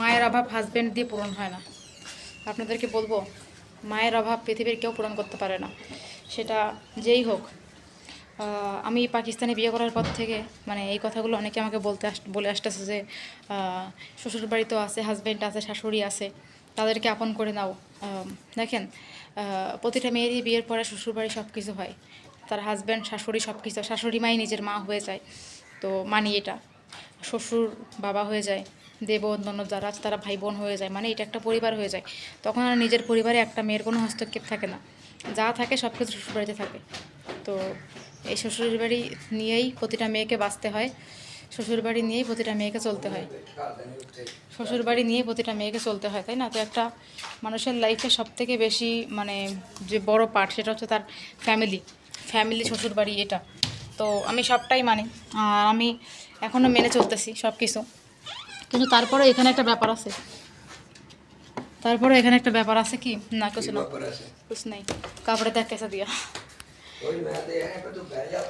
মায়ের অভাব হাজব্যান্ড দিয়ে পূরণ হয় না। আপনাদেরকে বলব, মায়ের অভাব পৃথিবীর কেউ পূরণ করতে পারে না। সেটা যেই হোক আমি পাকিস্তানে বিয়ে করার পর থেকে মানে এই কথাগুলো অনেকে আমাকে বলতে আস, বলে আসতেছে যে শ্বশুর বাড়িতেও আছে হাজব্যান্ড আছে, শাশুড়ি আছে, তাদেরকে আপন করে নাও। দেখেন প্রতিটা মেয়েরই বিয়ের পরে শ্বশুরবাড়ি সব কিছু হয়। তার হাজব্যান্ড শাশুড়ি সব কিছু শাশুড়ি মাই নিজের মা হয়ে যায়। তো মানি এটা। শ্বশুর বাবা হয়ে যায়। দেব অন্যান্য যারা আছে তারা ভাই বোন হয়ে যায় মানে এটা একটা পরিবার হয়ে যায়। তখন আর নিজের পরিবারে একটা মেয়ের কোনো হস্তক্ষেপ থাকে না। যা থাকে সব কিছু শ্বশুরবাড়িতে থাকে। তো এই শ্বশুর বাড়ি নিয়েই প্রতিটা মেয়েকে বাঁচতে হয়। শ্বশুরবাড়ি নিয়েই প্রতিটা মেয়েকে চলতে হয়। শ্বশুর বাড়ি নিয়েই প্রতিটা মেয়েকে চলতে হয়, তাই না? তো একটা মানুষের লাইফে সব থেকে বেশি মানে যে বড় পার্ট সেটা হচ্ছে তার ফ্যামিলি ফ্যামিলি শ্বশুরবাড়ি এটা। তো আমি সবটাই মানি। আর আমি এখনও মেনে চলতেছি সব কিছু কিন্তু তারপরে এখানে একটা ব্যাপার আছে তারপরে এখানে একটা ব্যাপার আছে কি না কিছু না कुछ नहीं कपड़े देख कैसा दिया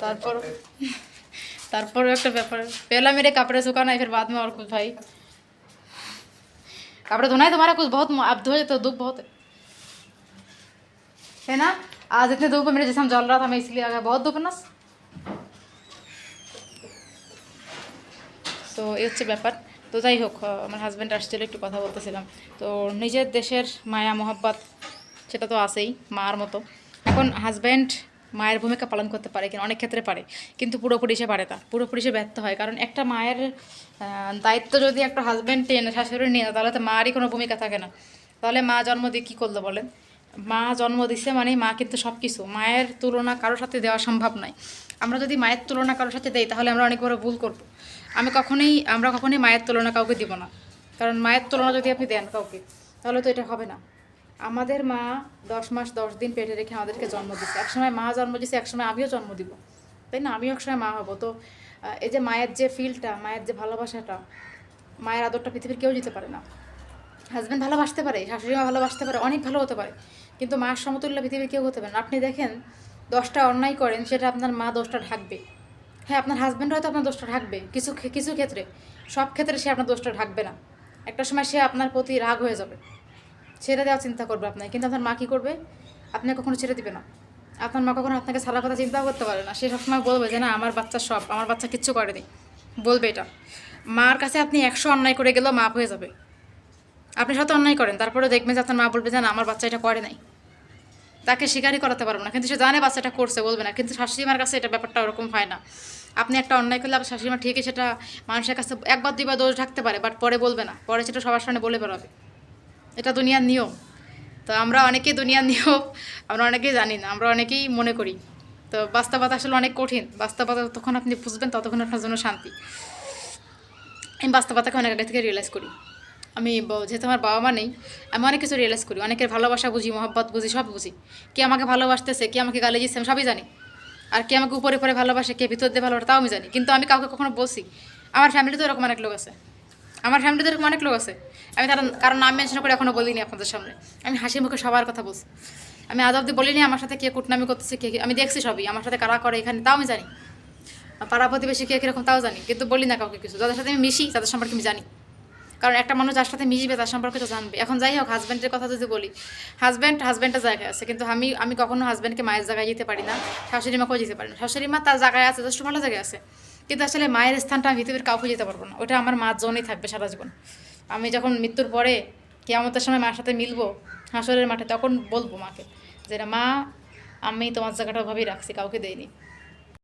তারপর তারপর একটা ব্যাপার पहला मेरे कपड़े सुखाना है फिर बाद में और कुछ भाई कपड़े धोना है तुम्हारा कुछ बहुत अब धोए तो धूप बहुत है है ना आज इतने धूप में मेरे जिसम जल रहा था मैं इसलिए आ गया बहुत धूप है ना তো এই হচ্ছে ব্যাপার তো যাই হোক আমার হাজব্যান্ড আসছিল একটু কথা বলতেছিলাম। তো নিজের দেশের মায়া মোহাব্বত সেটা তো আছেই মার মতো। এখন হাজব্যান্ড মায়ের ভূমিকা পালন করতে পারে কিনা অনেক ক্ষেত্রে পারে কিন্তু পুরোপুরি সে পারে তা পুরোপুরি সে ব্যর্থ হয় কারণ একটা মায়ের দায়িত্ব যদি একটা হাজব্যান্ড টেনে শাশুড়ি নিয়ে নেয়, তাহলে তো মারই কোনো ভূমিকা থাকে না। তাহলে মা জন্ম দিয়ে কী করল বলেন? মা জন্ম দিছে মানে মা কিন্তু সব কিছু মায়ের তুলনা কারোর সাথে দেওয়া সম্ভব নয় আমরা যদি মায়ের তুলনা কারোর সাথে দেই, তাহলে আমরা অনেক বড় ভুল করব। আমি কখনোই, আমরা কখনোই মায়ের তুলনা কাউকে দিব না। কারণ মায়ের তুলনা যদি আপনি দেন কাউকে, তাহলে তো এটা হবে না। আমাদের মা দশ মাস, দশ দিন পেটে রেখে আমাদেরকে জন্ম দিচ্ছে একসময় মা জন্ম দিচ্ছে একসময় আমিও জন্ম দিব। তাই না? আমিও একসময় মা হব। তো এই যে মায়ের যে ফিলটা মায়ের যে ভালোবাসাটা, মায়ের আদরটা পৃথিবীর কেউ দিতে পারে না। হাজব্যান্ড ভালোবাসতে পারে, শাশুড়ি মা ভালোবাসতে পারে, অনেক ভালো হতে পারে। কিন্তু মায়ের সমতুল্য পৃথিবীর কেউ হতে পারে না। আপনি দেখেন, দশটা অন্যায় করেন, সেটা আপনার মা দোষটা ঢাকবে। হ্যাঁ আপনার হাজব্যান্ড হয়তো আপনার দোষটা ঢাকবে, কিছু কিছু ক্ষেত্রে। সব ক্ষেত্রে সে আপনার দোষটা ঢাকবে না। একটা সময় সে আপনার প্রতি রাগ হয়ে যাবে। ছেড়ে দেওয়ার চিন্তা করবে আপনাকে কিন্তু আপনার মা কী করবে? আপনাকে কখনো ছেড়ে দিবে না। আপনার মা কখনো আপনাকে সারা কথা চিন্তাও করতে পারে না। সে সবসময় বলবে যে, না, আমার বাচ্চা সব, আমার বাচ্চা কিচ্ছু করেনি। বলবে এটা। মার কাছে আপনি একশো অন্যায় করে গেলেও মাপ হয়ে যাবে। আপনি সাথে অন্যায় করেন তারপরে দেখবেন যে আপনার মা বলবে যে, না, আমার বাচ্চা এটা করে নাই। তাকে স্বীকারই করাতে পারব না, কিন্তু সে জানে বাচ্চাটা করছে, বলবে না। কিন্তু শাশুড়িমার কাছে এটা ব্যাপারটা ওরকম হয় না। আপনি একটা অন্যায় করলে আপনার শাশুড়িমা ঠিকই সেটা মানুষের কাছে একবার দুইবার দোষ ঢাকতে পারে বাট পরে বলবে না। পরে সেটা সবার সামনে বলে বেরোবে। এটা দুনিয়ার নিয়ম। তো আমরা অনেকেই দুনিয়ার নিয়ম, আমরা অনেকেই জানি না, আমরা অনেকেই মনে করি। তো বাস্তবতা আসলে অনেক কঠিন। বাস্তবতা তখন আপনি বুঝবেন, ততক্ষণ আপনার জন্য শান্তি। আমি বাস্তবতাকে অনেক আগে থেকে রিয়েলাইজ করি। আমি যেহেতু আমার বাবা মা নেই, আমি অনেক কিছু রিয়েলাইজ করি, অনেকের ভালোবাসা বুঝি, মহব্বত বুঝি, সব বুঝি। কে আমাকে ভালোবাসতেছে, কে আমাকে গালে দিচ্ছে, আমি সবই জানি। আর কে আমাকে উপরে উপরে ভালোবাসে, কে ভিতর দিয়ে ভালোবাসে, তাও আমি জানি। কিন্তু আমি কাউকে কখনো বলছি। আমার ফ্যামিলিতে এরকম অনেক লোক আছে। আমার ফ্যামিলিতে এরকম অনেক লোক আছে। আমি তার কারণ নাম মেনশন করে এখনও বলিনি আপনাদের সামনে। আমি হাসি মুখে সবার কথা বলছি। আমি আজ অব্দি বলিনি আমার সাথে কে কুটনামি করতেছে কে- আমি দেখছি সবই। আমার সাথে কারা করে এখানে, তাও আমি জানি। পাড়া প্রতিবেশী কে কীরকম, তাও জানি। কিন্তু বলি না কাউকে কিছু। যাদের সাথে আমি মিশি, তাদের সম্পর্কে আমি জানি। কারণ একটা মানুষ যার সাথে মিশবে তার সম্পর্কে তো জানবে। এখন যাই হোক হাজব্যান্ডের কথা যদি বলি হাজব্যান্ড হাজব্যান্ডের জায়গায় আছে, কিন্তু আমি আমি কখনো হাজব্যান্ডকে মায়ের জায়গায় যেতে পারি না, শাশুড়ি মাকেও যেতে পারি না। শাশুড়ি মা তার জায়গায় আছে যথেষ্ট ভালো জায়গায় আছে, কিন্তু আসলে মায়ের স্থানটা আমি পৃথিবীর কাউকে যেতে পারব না। ওটা আমার মার জন্যই থাকবে সারা জীবন। আমি যখন মৃত্যুর পরে কেয়ামতের সময় মার সাথে মিলবো, হাসরের মাঠে, তখন বলব মাকে যে, মা, আমি তোমার জায়গাটা ওভাবেই রাখছি, কাউকে দেইনি।